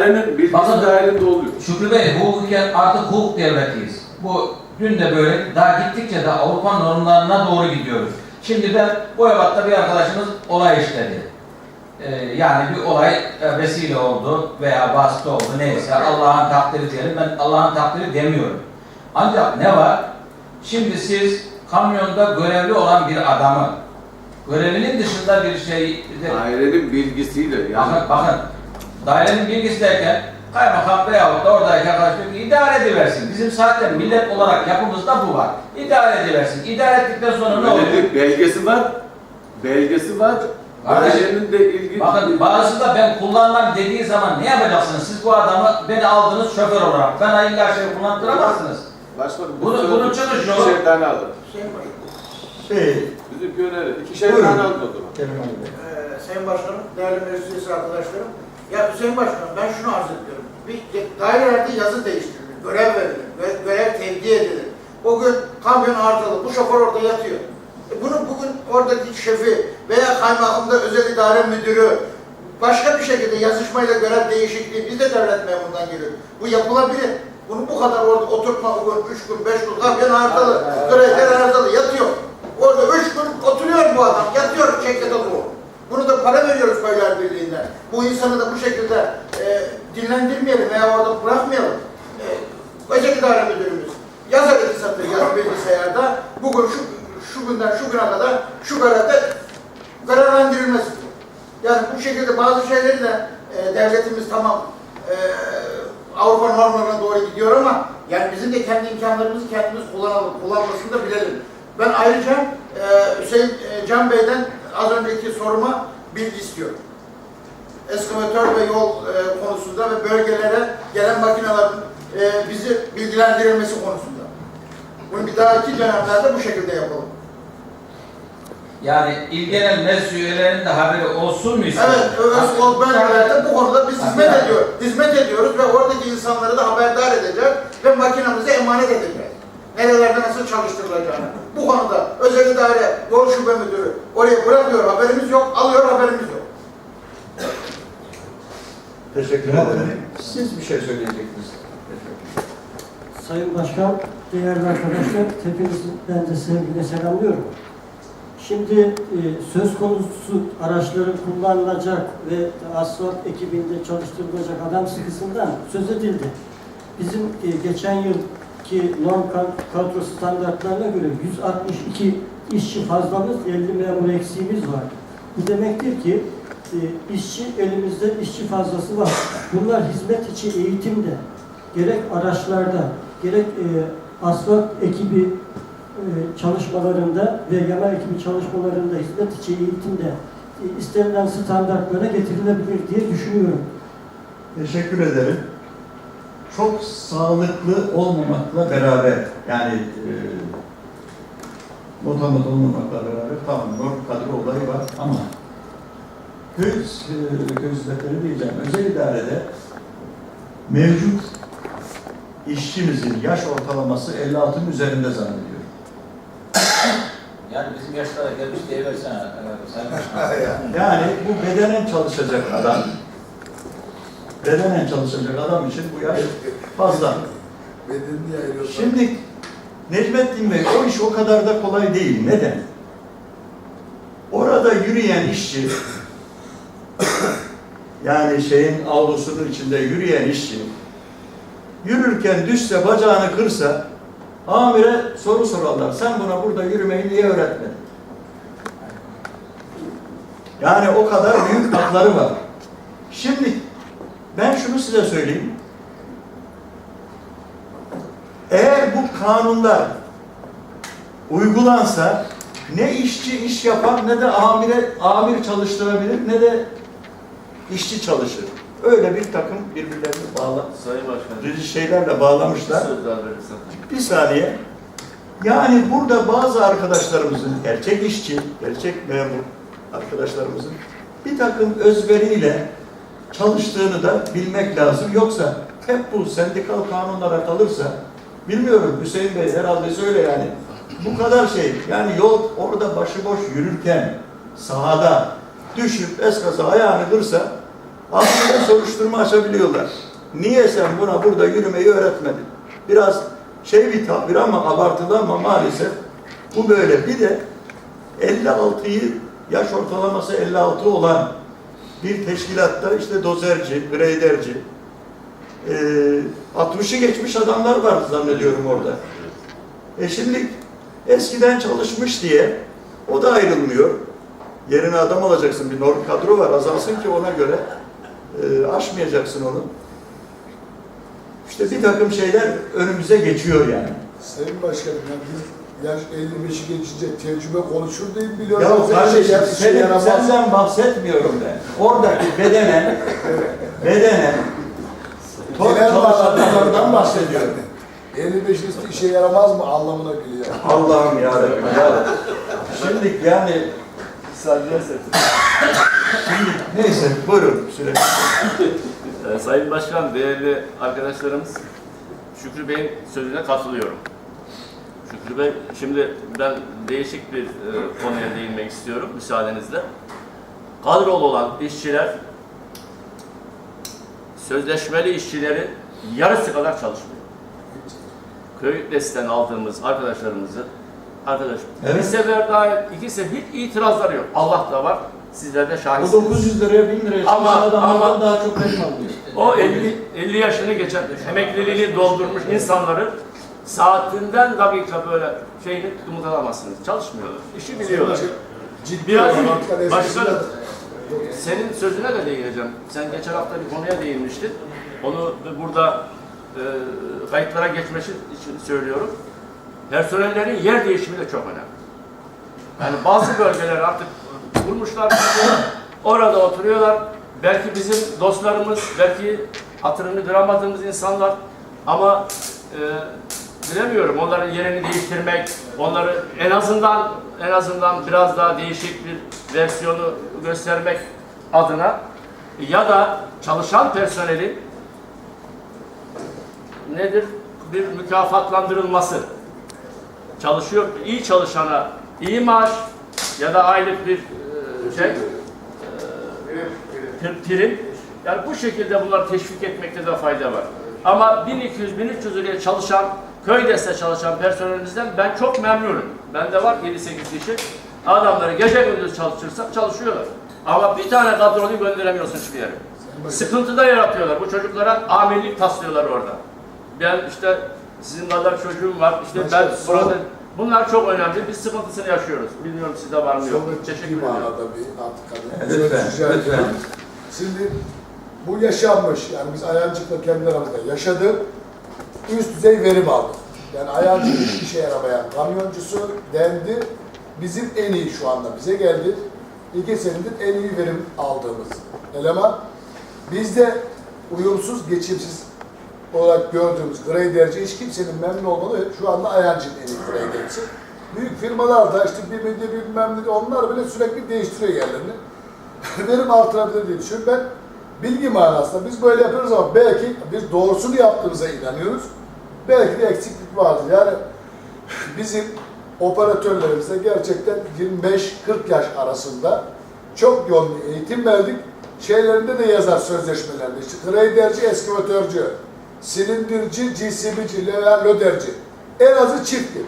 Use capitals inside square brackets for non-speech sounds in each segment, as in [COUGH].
Dairenin bilgisi Bakın- dahilinde oluyor. Şükrü Bey, hukuken artık hukuk devletiyiz. Bu dün de böyle, daha gittikçe de Avrupa normlarına doğru gidiyoruz. Şimdi ben Boyabat'ta bir arkadaşımız olay işledi. Ee, yani bir olay e, vesile oldu veya vasıta oldu neyse Allah'ın takdiri diyelim. Ben Allah'ın takdiri demiyorum. Ancak ne var? Şimdi siz kamyonda görevli olan bir adamı görevinin dışında bir şey Dairenin bilgisiyle yani. Bakın, bakın dairenin bilgisi derken kaymakam veyahut da oradaki arkadaş diyor ki idare ediversin. Bizim zaten millet olarak yapımızda bu var. İdare ediversin. İdare ettikten sonra ne oluyor? Belge- belgesi var. Belgesi var. Kardeşim, Dairenin de ilgi... Bakın bazısı da ben kullanmam dediği zaman ne yapacaksınız? Siz bu adamı beni aldınız şoför olarak. Ben ayın karşıya kullandıramazsınız. Başkanım, Bunu- bu bunun sözü çıkış yolu- ikişer tane. Sayın Başkanım, Şey, Bizim öneri. İkişer Buyurun. tane alın o zaman. Eee, Sayın Başkanım, değerli meclis üyesi arkadaşlarım. Ya Hüseyin Başkanım ben şunu arz ediyorum. Bir dairelerde yazı değiştirilir, görev verilir, gö- görev tevdi edilir. O gün kamyon arızalı, bu şoför orada yatıyor. E bunu bugün oradaki şefi veya kaymakamda özel idare müdürü başka bir şekilde yazışmayla görev değişikliği biz de devlet memurundan geliyoruz. Bu yapılabilir. Bunu bu kadar orada oturtma o gün, üç gün, beş gün kamyon arızalı, grader arızalı yatıyor. Orada üç gün oturuyor bu adam, yatıyor şirkete bu. Bunu da para veriyoruz köyler birliğinden. Bu insanı da bu şekilde e, dinlendirmeyelim veya orada bırakmayalım. E, özel idare müdürümüz yazar iki satır yaz bilgisayarda bugün şu, şu günden şu güne kadar şu görevde görevlendirilmesi. Yani bu şekilde bazı şeyleri de e, devletimiz tamam e, Avrupa normlarına doğru gidiyor ama yani bizim de kendi imkanlarımızı kendimiz kullanalım, kullanmasını da bilelim. Ben ayrıca e, Hüseyin e, Can Bey'den az önceki soruma bilgi istiyorum. Eskavatör ve yol e, konusunda ve bölgelere gelen makinelerin e, bizi bilgilendirilmesi konusunda. Bunu bir dahaki dönemlerde bu şekilde yapalım. Yani il genel meclis üyelerinin de haberi olsun mu istiyorsunuz? Evet, öz, o bölgelerde bu konuda biz hizmet ediyoruz. Hizmet ediyoruz ve oradaki insanları da haberdar edeceğiz ve makinamızı emanet edeceğiz. Nerelerde nasıl çalıştırılacağını. Bu konuda özel idare, yol şube müdürü oraya bırakıyor haberimiz yok, alıyor haberimiz yok. Teşekkür ederim. Siz bir şey söyleyecektiniz. Sayın Başkan, değerli arkadaşlar, hepinizi ben de sevgiyle selamlıyorum. Şimdi e, söz konusu araçların kullanılacak ve asfalt ekibinde çalıştırılacak adam sıkısından söz edildi. Bizim e, geçen yılki norm kad- kadro standartlarına göre 162 işçi fazlamız, 50 memur eksiğimiz var. Bu demektir ki e, işçi elimizde işçi fazlası var. Bunlar hizmet içi eğitimde, gerek araçlarda, gerek e, asfalt ekibi e, çalışmalarında ve yama ekibi çalışmalarında hizmet içi eğitimde e, istenilen standartlara getirilebilir diye düşünüyorum. Teşekkür ederim. Çok sağlıklı olmamakla beraber, yani e, motamot olmamakla beraber tamam norm kadro olayı var ama köy, e, köy hizmetleri diyeceğim, özel idarede mevcut işçimizin yaş ortalaması 56'ın üzerinde zannediyorum. Yani bizim yaşlara gelmiş diye versene. [LAUGHS] Yani bu bedenen çalışacak adam, bedenen çalışacak adam için bu yaş fazla. Şimdi Necmettin Bey o iş o kadar da kolay değil. Neden? Orada yürüyen işçi yani şeyin avlusunun içinde yürüyen işçi yürürken düşse bacağını kırsa amire soru sorarlar. Sen buna burada yürümeyi niye öğretmedin? Yani o kadar büyük hakları var. Şimdi ben şunu size söyleyeyim. Eğer bu kanunlar uygulansa ne işçi iş yapar ne de amire amir çalıştırabilir ne de işçi çalışır. Öyle bir takım birbirlerini bağla Sayın Başkanım. şeylerle bağlamışlar. Söz daha verirsen. Bir saniye. Yani burada bazı arkadaşlarımızın, gerçek işçi, gerçek memur arkadaşlarımızın bir takım özveriyle çalıştığını da bilmek lazım. Yoksa hep bu sendikal kanunlara kalırsa, bilmiyorum Hüseyin Bey herhalde söyle yani, bu kadar şey, yani yol orada başıboş yürürken, sahada düşüp eskaza ayağını kırsa, Aslında soruşturma açabiliyorlar. Niye sen buna burada yürümeyi öğretmedin? Biraz şey bir tabir ama abartılı ama maalesef bu böyle. Bir de 56'yı yaş ortalaması 56 olan bir teşkilatta işte dozerci, greyderci, e, 60'ı geçmiş adamlar var zannediyorum orada. E şimdi eskiden çalışmış diye o da ayrılmıyor. Yerine adam alacaksın. Bir norm kadro var. Azalsın ki ona göre e, aşmayacaksın onu. İşte bir takım şeyler önümüze geçiyor yani. Sayın Başkanım, ya biz yaş 55'i geçince tecrübe konuşur değil biliyoruz. Ya kardeşim senin, senden bahsetmiyorum ben. Oradaki bedenen, bedenen Genel manada bahsediyorum. 55 üstü işe yaramaz mı anlamına geliyor. Allah'ım ya Rabbi ya. Şimdi yani Şimdi neyse buyurun süre. Ee, Sayın Başkan, değerli arkadaşlarımız, Şükrü Bey'in sözüne katılıyorum. Şükrü Bey, şimdi ben değişik bir e, konuya değinmek istiyorum müsaadenizle. Kadrolu olan işçiler, sözleşmeli işçilerin yarısı kadar çalışmıyor. Köy desten aldığımız arkadaşlarımızı, arkadaş, bir Evet. sefer daha, iki sefer hiç itirazları yok. Allah da var, sizler de O şahitsiniz. 900 liraya 1000 liraya Ama- ama- daha çok alıyor. O 50, 50 yaşını geçen, emekliliğini doldurmuş insanları saatinden dakika böyle şeyini kımıldatamazsınız. Çalışmıyorlar. İşi biliyorlar. Ciddi Biraz olarak başka eskiden- senin sözüne de değineceğim. Sen geçen hafta bir konuya değinmiştin. Onu burada e, kayıtlara geçmesi için söylüyorum. Personellerin yer değişimi de çok önemli. Yani bazı bölgeler artık kurmuşlar, orada oturuyorlar. Belki bizim dostlarımız, belki hatırını kıramadığımız insanlar ama e, bilemiyorum onların yerini değiştirmek, onları en azından en azından biraz daha değişik bir versiyonu göstermek adına ya da çalışan personelin nedir? Bir mükafatlandırılması. Çalışıyor, iyi çalışana iyi maaş ya da aylık bir e, şey prim- prim. Yani bu şekilde bunları teşvik etmekte de fayda var. Ama 1200-1300 liraya çalışan, köy deste çalışan personelimizden ben çok memnunum. Bende var 7-8 kişi. Adamları gece gündüz çalıştırsak çalışıyorlar. Ama bir tane kadronu gönderemiyorsun hiçbir yere. Sıkıntı da yaratıyorlar. Bu çocuklara amirlik taslıyorlar orada. Ben işte sizin kadar çocuğum var. İşte ben burada... Bunlar çok önemli. Biz sıkıntısını yaşıyoruz. Bilmiyorum sizde var mı yok. mu? Sonra Teşekkür ederim. manada bir antikada. Lütfen, lütfen. Şimdi bu yaşanmış, yani biz Ayancık'la kendi aramızda yaşadık, üst düzey verim aldık. Yani Ayancık hiç [CLEARS THROAT] işe yaramayan kamyoncusu dendi, bizim en iyi şu anda bize geldi. İki senedir en iyi verim aldığımız eleman. Bizde uyumsuz, geçimsiz olarak gördüğümüz graderci hiç kimsenin memnun olmadığı şu anda Ayancık'ın en iyi graderci. Büyük firmalar da işte bir medya bilmem ne onlar bile sürekli değiştiriyor yerlerini. [LAUGHS] verim artırabilir diye düşünüyorum. Ben bilgi manasında biz böyle yapıyoruz ama belki biz doğrusunu yaptığımıza inanıyoruz. Belki de eksiklik vardır. Yani bizim operatörlerimize gerçekten 25-40 yaş arasında çok yoğun eğitim verdik. Şeylerinde de yazar sözleşmelerde. İşte graderci, eskivatörcü, silindirci, GCB'ci, veya löderci. En azı çifttir.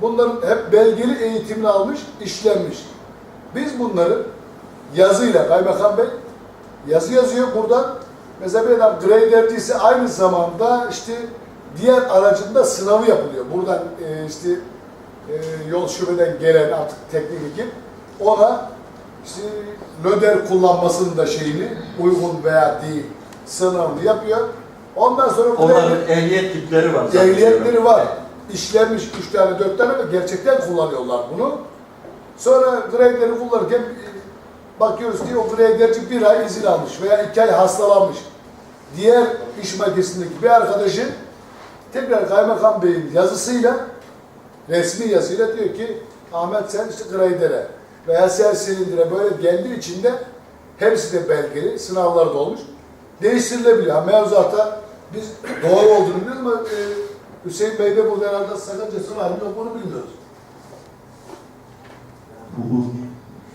Bunların hep belgeli eğitimini almış, işlenmiş. Biz bunları yazıyla Kaymakam Bey yazı yazıyor buradan. Mesela bir adam graderci ise aynı zamanda işte diğer aracında sınavı yapılıyor. Buradan e, işte e, yol şubeden gelen artık teknik ekip ona işte löder kullanmasının da şeyini uygun veya değil sınavını yapıyor. Ondan sonra bu Onların ehliyet tipleri var. Ehliyetleri var. İşlenmiş üç tane, dört tane ve gerçekten kullanıyorlar bunu. Sonra grader'i kullanırken e, bakıyoruz ki o graderci bir ay izin almış veya iki ay hastalanmış. Diğer iş makinesindeki bir arkadaşın tekrar Kaymakam Bey'in yazısıyla resmi yazıyla diyor ki Ahmet sen işte grader'e veya sen silindire böyle geldiği için de hepsi de belgeli, sınavlarda olmuş. Değiştirilebiliyor. Ha, Mevzuata biz doğru olduğunu biliyoruz ama e, Hüseyin Bey'de burada herhalde sakıncası var mı yok onu bilmiyoruz. hukuki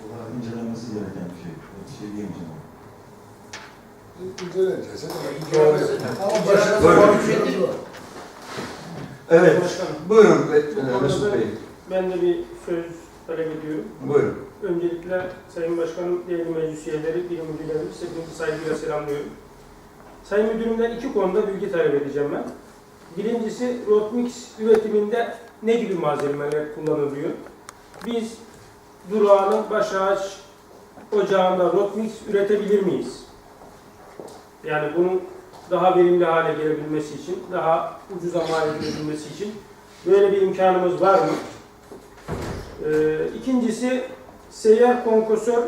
olarak incelenmesi gereken bir şey. Bir şey diyemeyeceğim. İnceleyeceğiz. Ama İncelemesi- başarılı bir şey var. Evet. Başkanım, Buyurun e, Mesut Bey. Ben de bir söz talep ediyorum. Buyurun. Öncelikle Sayın Başkanım, değerli meclis üyeleri, bilim müdürlerimiz, hepinizi saygıyla selamlıyorum. Sayın Müdürümden iki konuda bilgi talep edeceğim ben. Birincisi, Rotmix üretiminde ne gibi malzemeler kullanılıyor? Biz durağının baş ağaç ocağında Rotmix üretebilir miyiz? Yani bunun daha verimli hale gelebilmesi için, daha ucuza mal edilebilmesi için böyle bir imkanımız var mı? Ee, ikincisi seyyar konkosör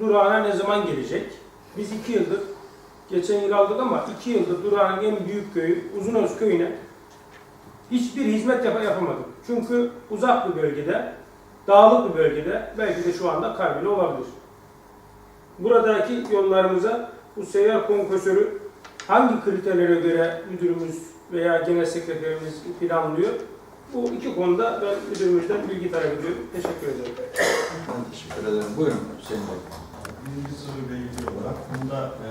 durağına ne zaman gelecek? Biz iki yıldır, geçen yıl aldık ama iki yıldır durağın en büyük köyü Uzunöz köyüne hiçbir hizmet yap yapamadık. Çünkü uzak bir bölgede, dağlık bir bölgede, belki de şu anda kar bile olabilir. Buradaki yollarımıza bu seyyar konkosörü hangi kriterlere göre müdürümüz veya genel sekreterimiz planlıyor? Bu iki konuda ben müdürümüzden bilgi talep ediyorum. Teşekkür ederim. Ben teşekkür ederim. Buyurun Hüseyin Bey. Birinci soruyla ilgili olarak bunda e,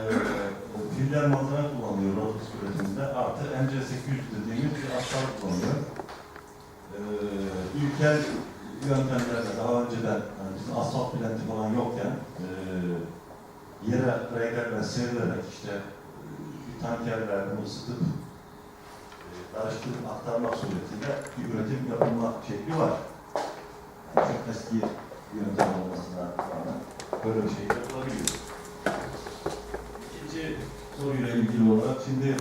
o piller malzeme kullanılıyor robotik üretiminde. Artı MC800 dediğimiz bir asfalt kullanılıyor. E, ilkel yöntemlerle daha önceden yani bizim asfalt bilenti falan yokken e, yere regerle serilerek işte tankerler bunu ısıtıp e, karıştırıp aktarmak suretiyle bir üretim yapılma şekli var. Yani çok eski yöntem olmasına rağmen böyle bir şey yapılabiliyor. İkinci soruyla ilgili olarak şimdi e,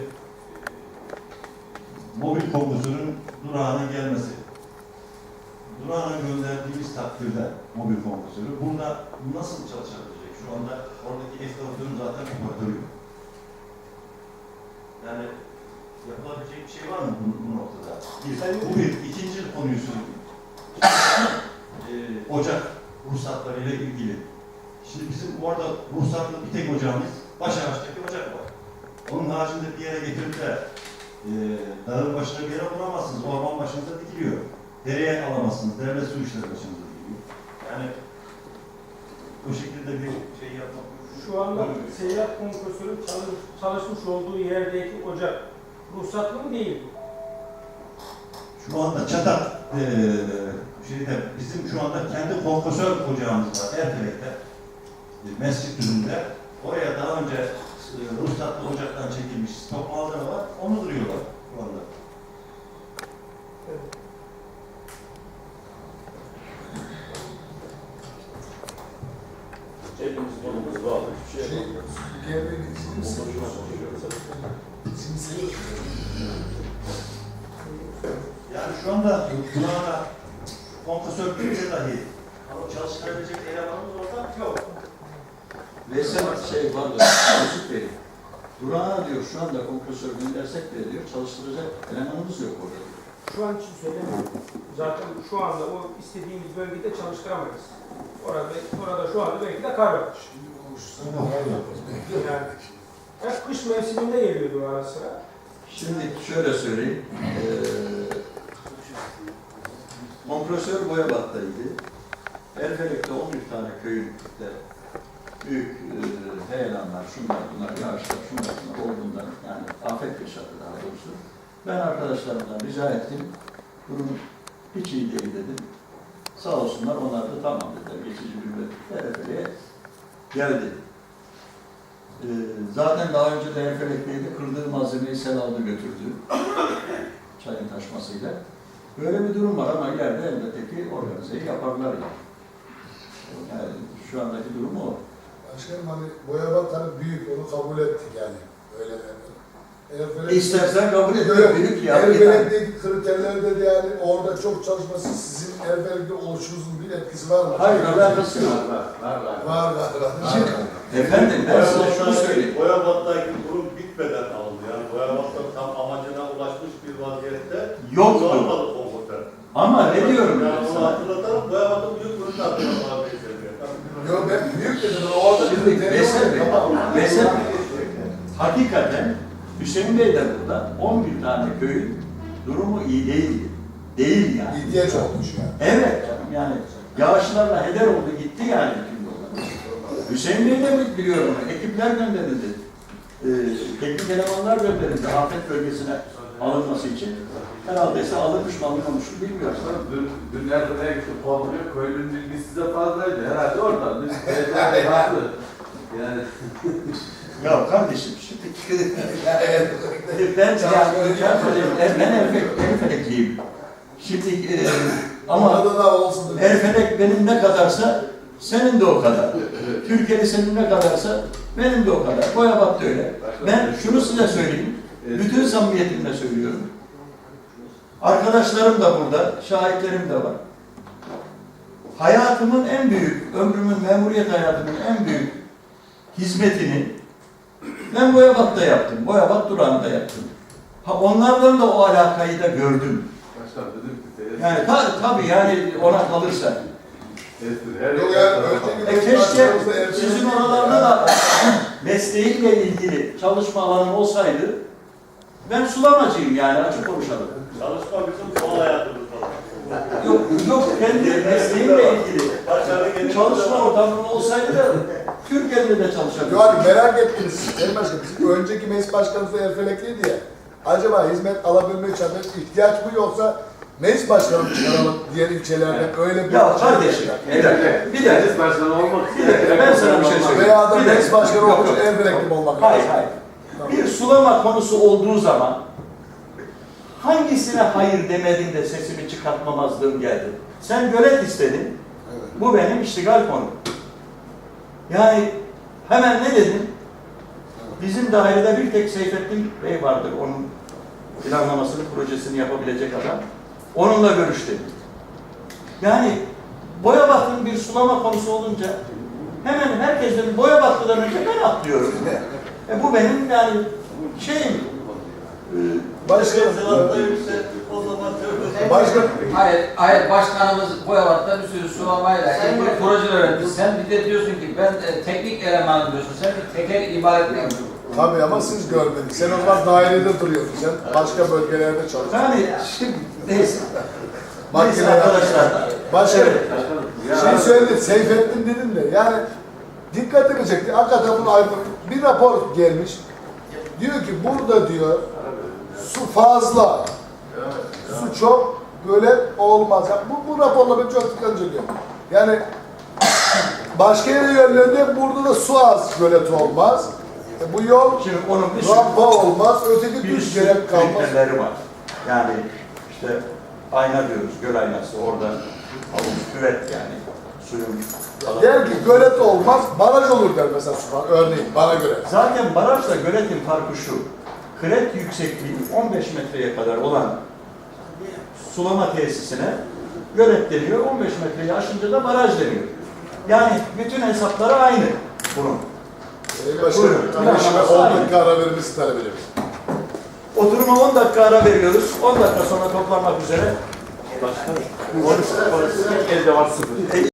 mobil kompresörün durağına gelmesi. Durağına gönderdiğimiz takdirde mobil kompresörü bunda nasıl çalışabilecek? Şu anda oradaki eskavatörün zaten operatörü yok. Yani yapılabilecek bir şey var mı bu, bu noktada? Bir, bu bir. İkinci konuyu söyleyeyim. Ee, ocak ruhsatlarıyla ilgili. Şimdi bizim orada ruhsatlı bir tek ocağımız Başaraç'taki ocak var. Onun haricinde bir yere getirip de e, dağın başına bir yere bulamazsınız. Orman başınıza dikiliyor. Dereye alamazsınız. Devlet su işleri başınıza dikiliyor. Yani bu şekilde bir şey yapmak Şu anda kompresörün çalış, çalışmış olduğu yerdeki ocak ruhsatlı mı değil mi? Şu anda Çatak eee şeyde bizim şu anda kendi kompresör ocağımız var Erfelek'te. E, Mescid türünde. Oraya daha önce e, ruhsatlı ocaktan çekilmiş stok malzeme var. Onu duruyorlar şu anda. Elimiz kolumuz bağlı. Hiçbir şey Şey, yapamıyoruz. Türkiye'de izin seviyorsun. İzin seviyorsun. Yani şu anda durağına kompresör türünde dahi ama çalıştırabilecek elemanımız orada yok. Veysel şey pardon Mesut Bey. Durağına diyor şu anda kompresör göndersek bile diyor çalıştıracak elemanımız yok orada. Şu an için söylemiyorum. Zaten şu anda o istediğimiz bölgede çalıştıramayız. Orada, orada şu anda belki de kar var. Şimdi konuşsana yaparız. Yani hep kış mevsiminde geliyordu ara sıra. Şimdi şöyle söyleyeyim. Eee kompresör Boyabat'taydı. Erfelek'te 11 tane köyün büyük e, heyelanlar, şunlar bunlar, yağışlar, şunlar bunlar olduğundan yani afet yaşadı daha doğrusu. Ben arkadaşlarımdan rica ettim. Durum hiç iyi değil dedim. Sağ olsunlar onlar da tamam dediler. Geçici bir Erfelek'e geldi. Ee, zaten daha önce de Erfelek'teydi. Kırdığı malzemeyi sel aldı götürdü. Çayın taşmasıyla. Böyle bir durum var ama ileride elbette ki organizeyi yaparlar yani. yani şu andaki durum o. Başkanım hani Boyabat hani büyük onu kabul ettik yani. Öyle. Erfelek- İstersen kabul et. Yok, Büyük ya. Erfelek'teki kriterlerde de yani orada çok çalışması sizin Erfelek'te oluşunuzun bir etkisi var mı? Hayır alakası yok. Var var var. Efendim ben size şunu söyleyeyim. Boyabat'taki durum bitmeden alındı. Yani Boyabat'ta tam amacına ulaşmış bir vaziyette Yoktu. kullanmadı konforter. Ama ne diyorum Yani ben onu sana? hatırlatalım. Boyabat'ın büyük ürünü hatırlatalım. abi bize. Yok ben büyük dedim. Veysel Bey, hakikaten Hüseyin Bey de burada 11 tane köyün durumu iyi değildi. Değil yani. İhtiyaç olmuş yani. Evet canım yani yağışlarla heder oldu gitti yani bütün yollar. Hüseyin Bey de biliyorum ekipler gönderildi. e, teknik elemanlar gönderildi afet bölgesine alınması için. Herhalde ise alınmış mı alınmamış mı bilmiyorum. Dün, dün nerede ne gitti pamuğu köylünün bilgisi size fazlaydı. Herhalde oradan. [LAUGHS] Biz. Yani Ya kardeşim şimdi [LAUGHS] ben ya, ben söyleyeyim, ben Erfelek, Erfelekliyim. Şimdi e, ama. Erfelek benim ne kadarsa senin de o kadar. Türkiye'de senin ne kadarsa benim de o kadar. Boyabat da öyle. Ben şunu size söyleyeyim. Bütün samimiyetimle söylüyorum. Arkadaşlarım da burada, şahitlerim de var. Hayatımın en büyük, ömrümün, memuriyet hayatımın en büyük hizmetini ben Boyabat'ta yaptım. Boyabat durağında yaptım. Ha onlardan da o alakayı da gördüm. Yani ta, tabii yani ona kalırsa. Yok öteki E keşke sizin oralarda da [CLEARS THROAT] mesleğimle ilgili çalışma alanım olsaydı ben sulamacıyım yani açık konuşalım. Çalışma bizim sol hayatımız falan. Yok, yok kendi mesleğimle ilgili çalışma ortamım olsaydı Türkiye'de de çalışabilirdim. Yani merak ettiniz. Sayın Başkan, bizim önceki meclis başkanımız da Erfelekliydi ya. Acaba hizmet alabilmek için ihtiyaç mı yoksa meclis başkanı çıkaralım diğer ilçelerden öyle bir Ya kardeşim bir dakika, bir dakika. Meclis başkanı olmak Bir dakika, ben sana bir şey söyleyeyim. veya da meclis başkanı olmak için. Erfelekli olmak Hayır, lazım? hayır. Bir sulama konusu olduğu zaman hangisine hayır demedin de sesimi çıkartmamazlığım geldi. Sen gölet istedin. Evet. Bu benim iştigal konum. Yani hemen ne dedim? Bizim dairede bir tek Seyfettin Bey vardır. Onun planlamasını, projesini yapabilecek adam. Onunla görüştüm. Yani Boyabat'ın bir sulama konusu olunca hemen herkesten Boyabatlı'dan önce ben atlıyorum. [LAUGHS] E bu benim yani şeyim. e, Başkanım, O başkanım, Hayır, hayır başkanımız Boyabat'ta bir sürü sulamayla Sayın ilgili Başkan. projeler öğretti. Sen bir de diyorsun ki ben e, teknik elemanım diyorsun. Sen bir teker ibaret misin? tabii ama siz görmediniz. Sen o zaman dairede duruyorsun. Sen başka bölgelerde çalışıyorsun. Yani şimdi neyse. Bak Neyse yine arkadaşlar. Ya- Şey söyledim, Seyfettin dedim de yani dikkatimi çekti. Hakikaten bunu ayrı bir rapor gelmiş. Diyor ki burada diyor su fazla. Su çok böyle olmaz. Yani bu, bu raporla ben çok dikkat çekiyorum. Yani başka yere burada da su az gölet olmaz. E bu yol Şimdi onun bir sürü rampa olmaz. Öteki bir düz sürü gerek kalmaz. kriterleri var. Yani işte ayna diyoruz, göl aynası orada havuz, küvet yani suyun. Der ki gölet olmaz, baraj olur der mesela su örneğin bana göre. Zaten barajla göletin farkı şu. Kret yüksekliği 15 metreye kadar olan sulama tesisine gölet deniyor. 15 metreyi aşınca da baraj deniyor. Yani bütün hesapları aynı bunun. Sayın Başkanım, işime 10 dakika ara verilmesi talep ediyorum. Oturuma 10 dakika ara veriyoruz. 10 dakika sonra toplanmak üzere. Elde var sıfır.